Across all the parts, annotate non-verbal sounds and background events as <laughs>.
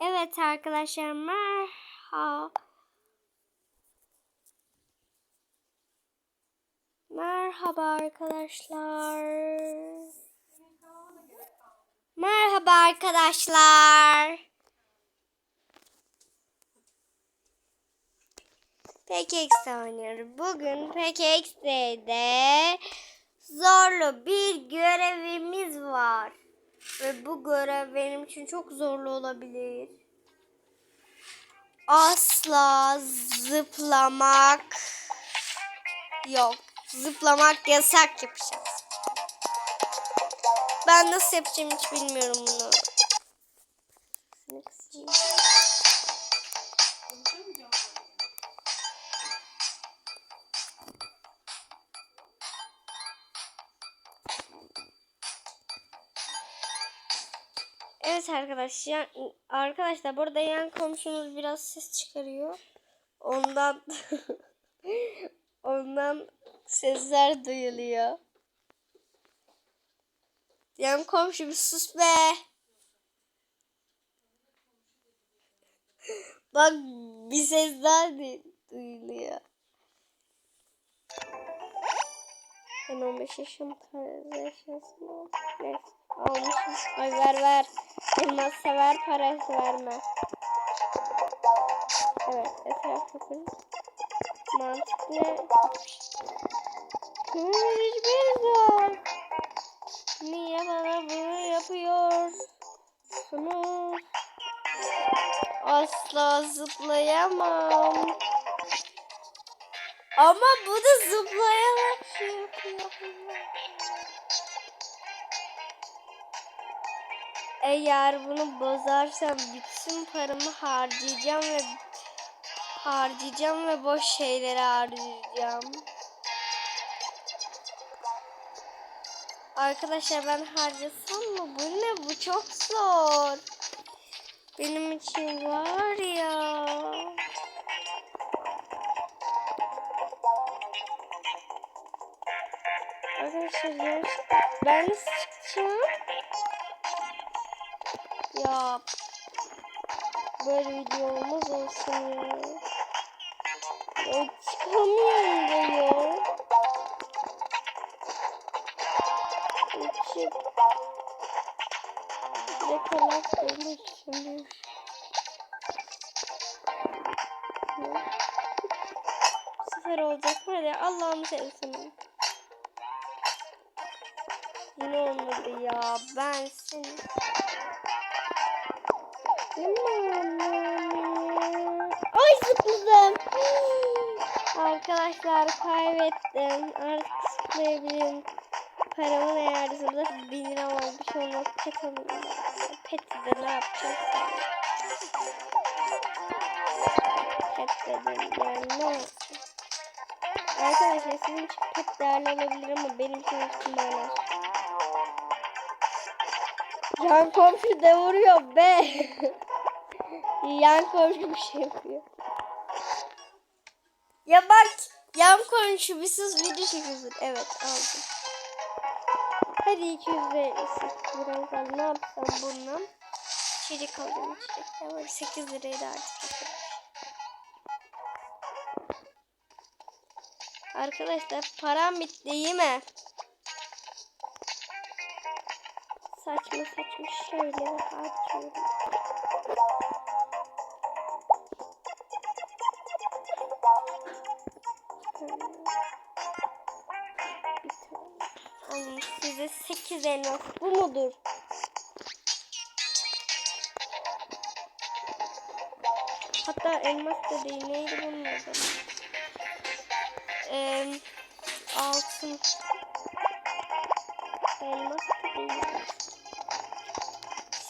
Evet arkadaşlar merhaba. Merhaba arkadaşlar. Merhaba arkadaşlar. PKX oynuyoruz. Bugün PKX'de zorlu bir görevimiz var. Ve bu görev benim için çok zorlu olabilir. Asla zıplamak yok. Zıplamak yasak yapacağız. Ben nasıl yapacağım hiç bilmiyorum bunu. Şunu kısayım. Evet arkadaşlar, arkadaşlar burada yan komşumuz biraz ses çıkarıyor. Ondan <laughs> ondan sesler duyuluyor. Yan komşu bir sus be. Bak bir ses daha du- duyuluyor. Ben 15 yaşım tarzı yaşasın. Almışım. Ay ver ver. Elmas sever parası verme. Evet etraf bakın. Mantıklı. Hiçbir zor. Niye bana bunu yapıyorsunuz? Asla zıplayamam. Ama bu da zıplayarak şey yapıyor. Eğer bunu bozarsam bütün paramı harcayacağım ve harcayacağım ve boş şeylere harcayacağım. Arkadaşlar ben harcasam mı? Bu ne? Bu çok zor. Benim için var ya. Arkadaşlar ben nasıl çıkacağım? Ya böyle video olmaz olsun ya. Ya çıkamıyorum da ya. Çık. Ne kadar olmuş şimdi. Sefer olacak hadi Allah'ını seversen. Yine olmadı ya ben seni. Ay zıpladım. Arkadaşlar kaybettim. Artık zıplayabilirim. Paramın eğer zıplar 1000 lira olmuş olmaz. Pet alayım. Pet'i de ne yapacağız? Pet dedim yani ne. Arkadaşlar sizin için pet değerli olabilir ama benim için hiç değerli. Yan komşu da vuruyor be. Yan komşu bir şey yapıyor. Ya bak yan komşu bir sus video çekiyorsun. Evet aldım. Hadi 200 lira kaldı. Ne yapsam bununla? İçecek aldım. İçecek de var. 8 lirayı da artık. Arkadaşlar param bitti iyi mi? Saçma saçma şeyleri harcıyorum. Size 8 elmas bu mudur? Hatta elmas da değil neydi bunun adı? Ee, altın. Elmas da değil.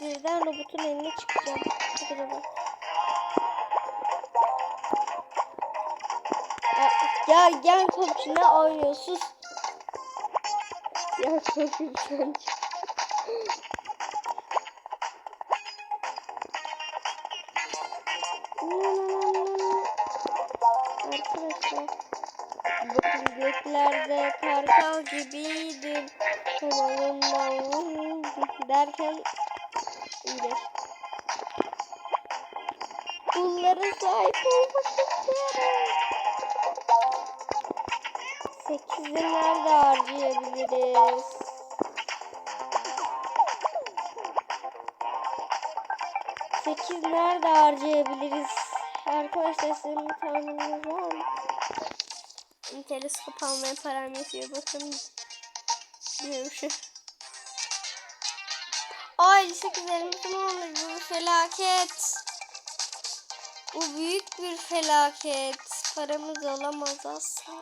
Sizden robotun eline çıkacağım. Robot. Ya, gel komşu ne oynuyorsun? Ya komşu <laughs> sen İyileş. paralara sahip olmak istiyorum. Sekizi nerede harcayabiliriz? Sekiz nerede harcayabiliriz? Arkadaşlar sizin bir tahmininiz var mı? Teleskop almaya param yetiyor. Bakın. Diyorum şu. Ay 58 elimizin olmuş. Bu bir felaket. Bu büyük bir felaket. Paramız olamaz asla.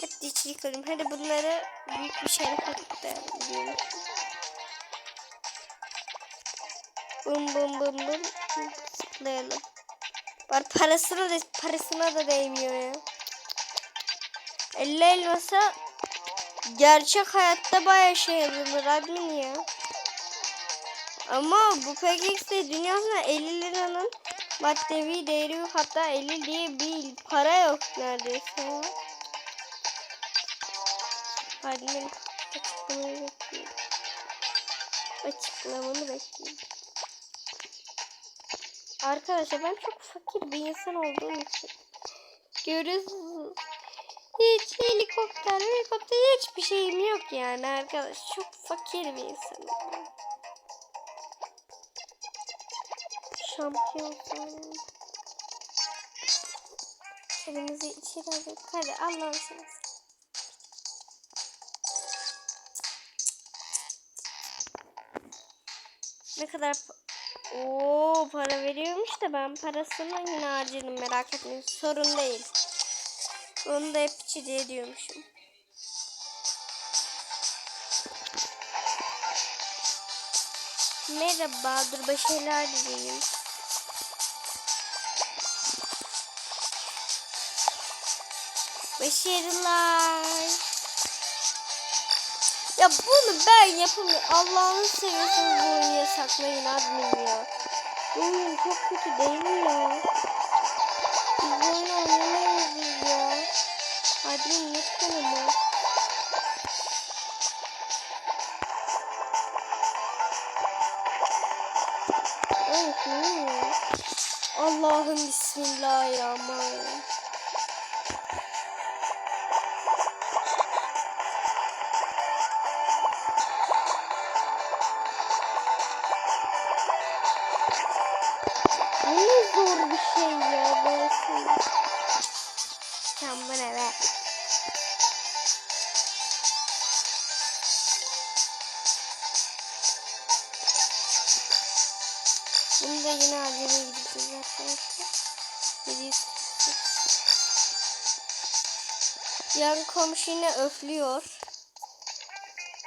Hep diç yıkarım. Hadi bunları büyük bir şeref kutlayalım diyorum. Bum bum bum bum. Zıplayalım. Var parasına da parasına da değmiyor ya. 50 elmasa gerçek hayatta bayağı şey yapılır admin ya. Ama bu PKX'de dünyasında 50 liranın maddevi değeri yok. Hatta 50 diye bir para yok neredeyse. Admin açıklamayı bekliyorum. Açıklamanı bekliyorum. Arkadaşlar ben çok fakir bir insan olduğum için görüyorsunuz. Hiç helikopter, helikopter hiçbir şeyim yok yani arkadaş. Çok fakir bir insanım. Şampiyon sanırım. Elimizi içeri aldık. Hadi seversen. Ne kadar Oo para veriyormuş da ben parasını yine harcadım merak etmeyin. Sorun değil. Onu da hep içeriye diyormuşum. Merhaba, dur başarılar dileyim. Başarılar. Ya bunu ben yapamıyorum. Allah'ını seviyorsanız bu oyunu yasaklayın admin ya. Bu oyun çok kötü değil mi ya? Biz bu oyunu oynamayız. Admin lütfen ama. Allah'ım bismillahirrahmanirrahim. Bu ne zor bir şey ya Sen komşu öflüyor.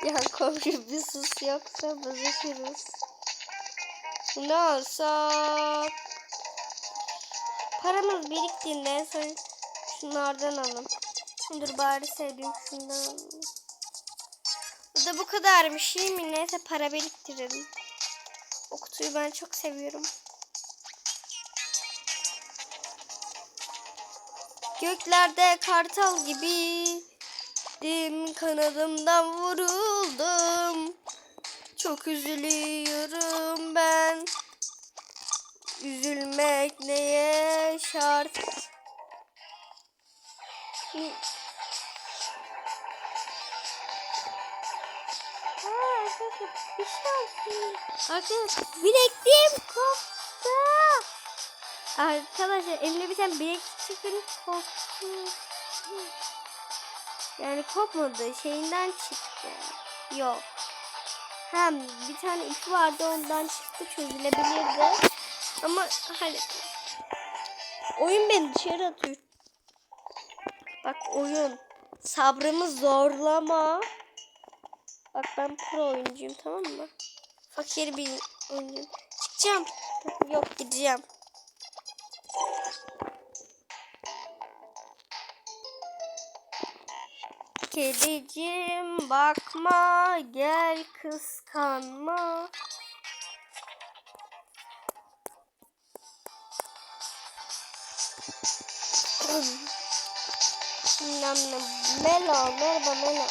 Yan komşu bir sus yoksa bozuşuruz. Ne alsak? Paramız biriktiğinde en son şunlardan alın. Dur bari sevdiğim şundan alalım. Bu da bu kadarmış iyi mi? Neyse para biriktirelim. O kutuyu ben çok seviyorum. Göklerde kartal gibi dim kanadımdan vuruldum. Çok üzülüyorum ben. Üzülmek neye şart? Bir şey. Arkadaşlar bilekliğim koptu. Arkadaşlar elimde bir tane bilek çıkın koptu. Yani kopmadı şeyinden çıktı. Yok. Hem bir tane ip vardı ondan çıktı çözülebilirdi. Ama hani oyun beni dışarı atıyor. Bak oyun sabrımı zorlama. Bak ben pro oyuncuyum tamam mı? Fakir bir oyuncuyum. Çıkacağım. Yok gideceğim. Kedicim bakma gel kıskanma. nam nam Melo merhaba Melo.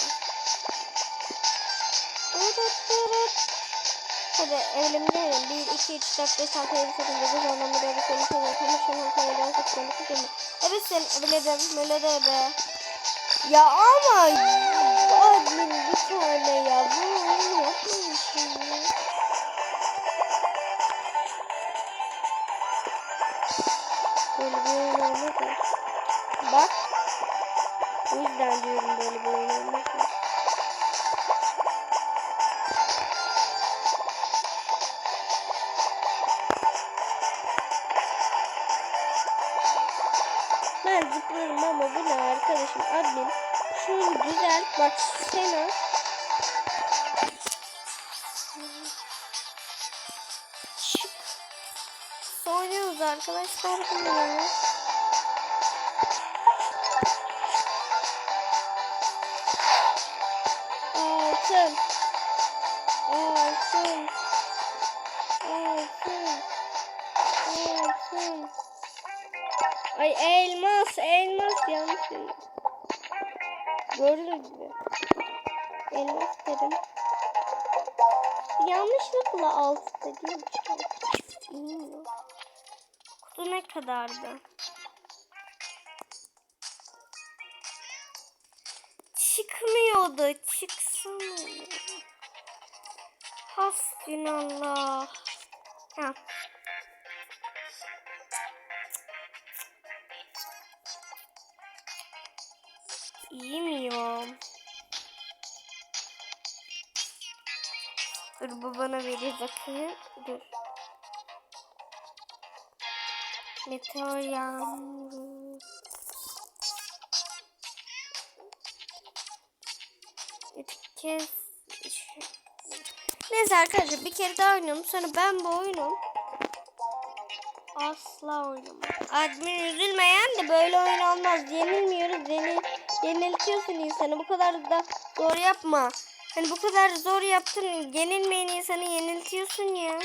Hadi evlenmeyelim. 1, 2, 3, 4, 5, 6, 7, 8, 9, 10, 11, 12, 13, 14, 15, 16, 17, 18, 19, 20. Evet sen evledim. Böyle de be. Ya ama admin bir tane ya. Bu oyunu yapmamışım ya. Böyle bir oyun olmaz mı? Bak. O yüzden diyorum böyle bir oyun olmaz mı? Ben zıplarım ama bu ne arkadaşım admin. Şunu düzelt bak Sena. Oynuyoruz arkadaşlar bunu. Altın. Altın. Altın. Altın. Ay elmas, elmas yanlış dedim. Gördüğünüz gibi. Elmas dedim. Yanlışlıkla altı dedim. Kutu ne kadardı? Çıkmıyordu. Çıksana. Hasbinallah. Ha. Yemiyorum. Dur bu bana verir bakayım. Dur. Meteor yağmuru. Bir kez Neyse arkadaşlar bir kere daha oynayalım. Sonra ben bu oyunu asla oynamam. Admin üzülmeyen de böyle oyun olmaz. Yenilmiyoruz. Yenil, yeniltiyorsun insanı. Bu kadar da zor yapma. Hani bu kadar zor yaptın. Yenilmeyen insanı yeniltiyorsun ya.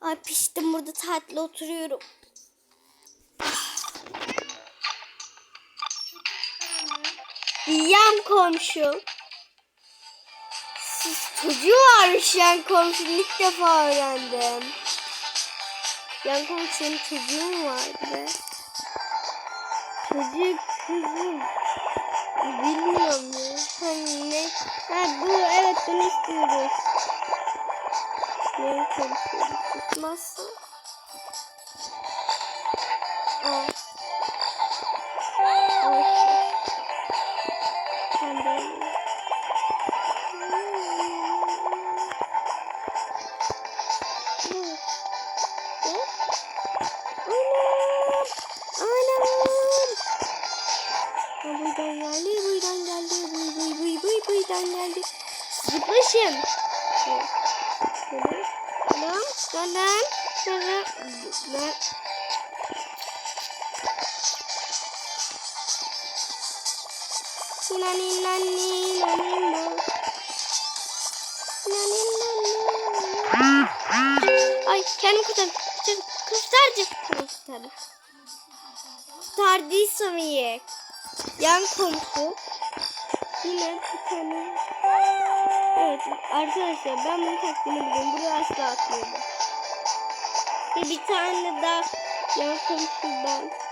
Ay piştim burada tatil oturuyorum. Yan komşu. Siz çocuğu varmış yan komşunun ilk defa öğrendim. Yan komşunun çocuğu mu vardı? Çocuk kızım. Bilmiyorum ya. Hani ne? Ha bu evet bunu istiyoruz. Yan komşu tutmazsa. Zıplaşın. Şöyle. Tamam, tamam, tamam. Ben Nani nani nani na. Nani. Ay kendim kurtardım. Kurtardım. Kurtardım. Kurtardım. Kurtardıysam iyi. Yan komşu. Yine bir tane. Evet arkadaşlar ben bunu taktiğini biliyorum. Buraya asla atmıyorum. Ve bir tane daha yan komşu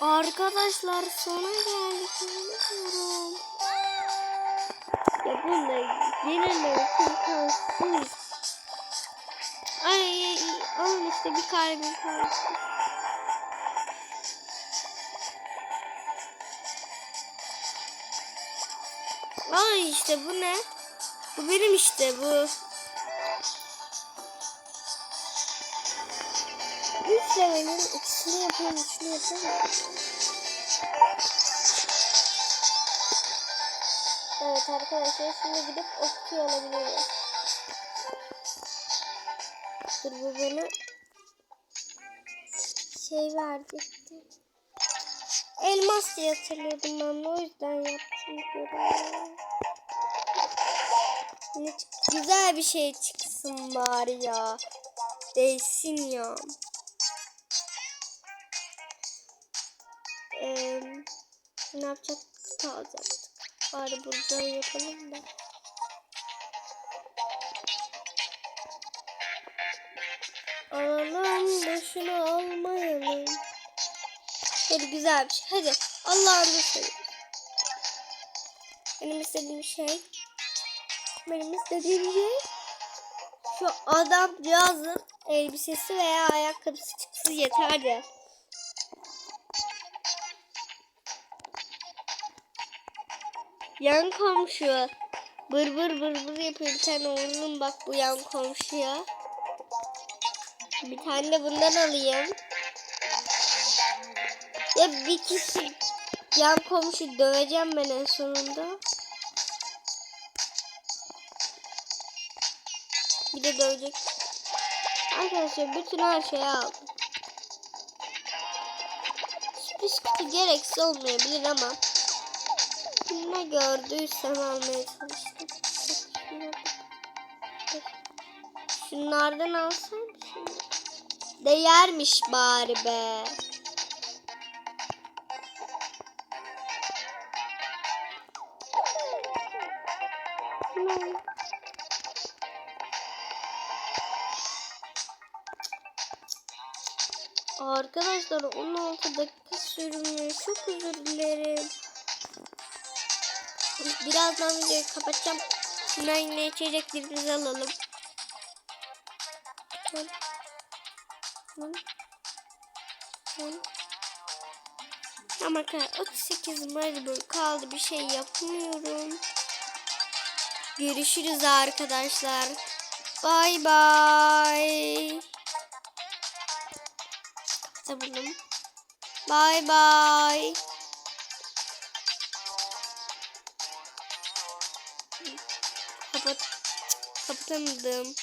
Arkadaşlar geldik. Bilmiyorum. Ya bunda yenilmeyi imkansız. Ay, ay, alın işte bir kalbim kaldı. Ay işte bu ne? Bu benim işte bu. Üç 3 levelin ikisini yapıyorum, üçünü yapıyorum. Evet arkadaşlar şimdi gidip okuyor olabiliriz. Dur bu bana şey verecekti. Elmas diye hatırlıyordum ben de o yüzden yaptım çık- Güzel bir şey çıksın bari ya. Değsin ya. Ne yapacaktık? Kutu alacaktık. Bari burada yapalım da. Alalım boşuna almayalım. Hadi güzel bir şey. Hadi Allah'ını seversen. Benim istediğim şey benim istediğim şey şu adamcağızın elbisesi veya ayakkabısı çıksın yeterdi. Yan komşu bır bır bır bır yapıyor bir tane oğlum bak bu yan komşuya. Bir tane de bundan alayım. Ya bir kişi yan komşu döveceğim ben en sonunda. Bir de dövecek. Arkadaşlar bütün her şeyi aldım. Kutu gereksiz olmayabilir ama ne gördüysem almaya çalıştım. Şunlardan alsam şimdi. Değermiş bari be. Arkadaşlar 16 dakika sürmüyor. Çok özür dilerim. Birazdan videoyu kapatacağım. Şundan yine içeceklerimizi alalım. Tamam. Tamam. Tamam. Arkadaşlar 38 Maribor kaldı. Bir şey yapmıyorum. Görüşürüz arkadaşlar. Bay bay. Kapatabilirim. Bay bay. Kapatamadım.